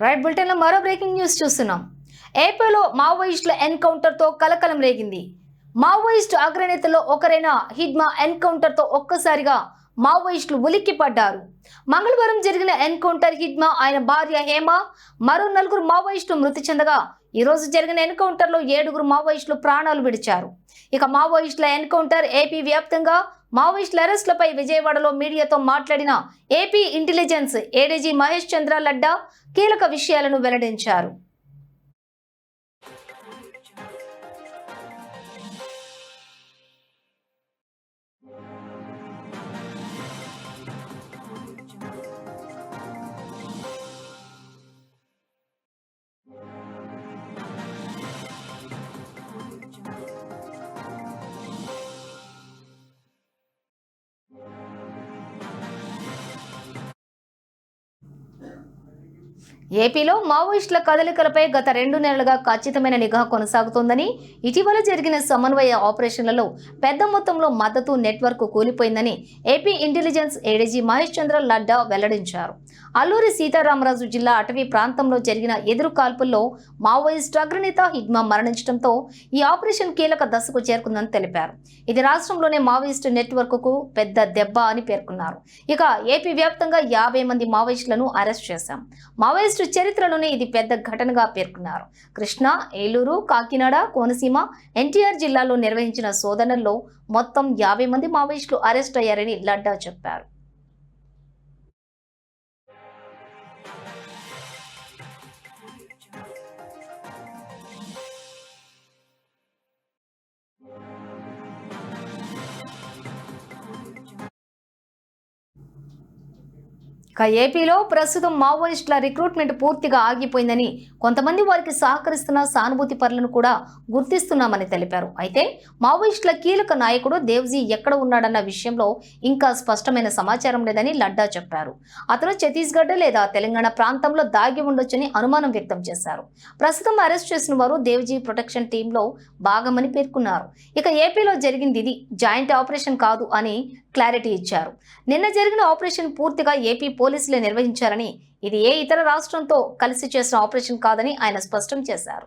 Right బులెటిన్లో మరో breaking news చూస్తున్నాం. ఏపీలో మావోయిస్టుల ఎన్కౌంటర్తో కలకలం రేగింది. మావోయిస్టు అగ్రనేతల్లో ఒకరైన హిడ్మా ఎన్కౌంటర్తో ఒక్కసారిగా మావోయిస్టులు ఉలిక్కి పడ్డారు మంగళవారం జరిగిన ఎన్కౌంటర్ హిడ్మా ఆయన భార్య హేమ మరో నలుగురు మావోయిస్టులు మృతి చెందగా ఈరోజు జరిగిన ఎన్కౌంటర్లో ఏడుగురు మావోయిస్టులు ప్రాణాలు విడిచారు. ఇక మావోయిస్టుల ఎన్కౌంటర్ ఏపీ వ్యాప్తంగా మావోయిస్టుల అరెస్టులపై విజయవాడలో మీడియాతో మాట్లాడిన AP intelligence ADG Mahesh Chandra Ladda కీలక విషయాలను వెల్లడించారు. ఏపీలో మావోయిస్టుల కదలికలపై గత రెండు నెలలుగా ఖచ్చితమైన నిఘా కొనసాగుతోందని ఇటీవల జరిగిన సమన్వయ ఆపరేషన్లలో పెద్ద మొత్తంలో మద్దతు network కూలిపోయిందని AP intelligence ADG Mahesh Chandra Ladda వెల్లడించారు. అల్లూరి సీతారామరాజు జిల్లా అటవీ ప్రాంతంలో జరిగిన ఎదురు కాల్పుల్లో మావోయిస్టు అగ్రనేత హిగ్మా మరణించడంతో ఈ ఆపరేషన్ కీలక దశకు చేరుకుందని తెలిపారు. ఇది రాష్ట్రంలోనే మావోయిస్టు నెట్వర్క్కు పెద్ద దెబ్బ అని పేర్కొన్నారు. ఇక ఏపీ వ్యాప్తంగా యాభై మంది మావోయిస్టులను అరెస్ట్ చేశాం. మావోయిస్టు చరిత్రలోనే ఇది పెద్ద ఘటనగా పేర్కొన్నారు. కృష్ణా ఏలూరు కాకినాడ కోనసీమ ఎన్టీఆర్ జిల్లాలో నిర్వహించిన శోధనల్లో మొత్తం యాభై మంది మావోయిస్టులు అరెస్ట్ అయ్యారని లడ్డా చెప్పారు. ఇక ఏపీలో ప్రస్తుతం మావోయిస్టుల రిక్రూట్మెంట్ పూర్తిగా ఆగిపోయిందని కొంతమంది వారికి సహకరిస్తున్న సానుభూతి పరులను కూడా గుర్తిస్తున్నామని తెలిపారు. అయితే మావోయిస్టుల కీలక నాయకుడు దేవ్జీ ఎక్కడ ఉన్నాడన్న విషయంలో ఇంకా స్పష్టమైన సమాచారం లేదని లడ్డా చెప్పారు. అతను ఛత్తీస్గఢ్ లేదా తెలంగాణ ప్రాంతంలో దాగి ఉండొచ్చని అనుమానం వ్యక్తం చేశారు. ప్రస్తుతం అరెస్ట్ చేసిన వారు దేవ్జీ ప్రొటెక్షన్ టీంలో భాగమని పేర్కొన్నారు. ఇక ఏపీలో జరిగింది ఇది జాయింట్ ఆపరేషన్ కాదు అని క్లారిటీ ఇచ్చారు. నిన్న జరిగిన ఆపరేషన్ పూర్తిగా ఏపీ పోలీసులే నిర్వహించారని ఇది ఏ ఇతర రాష్ట్రంతో కలిసి చేసిన ఆపరేషన్ కాదని ఆయన స్పష్టం చేశారు.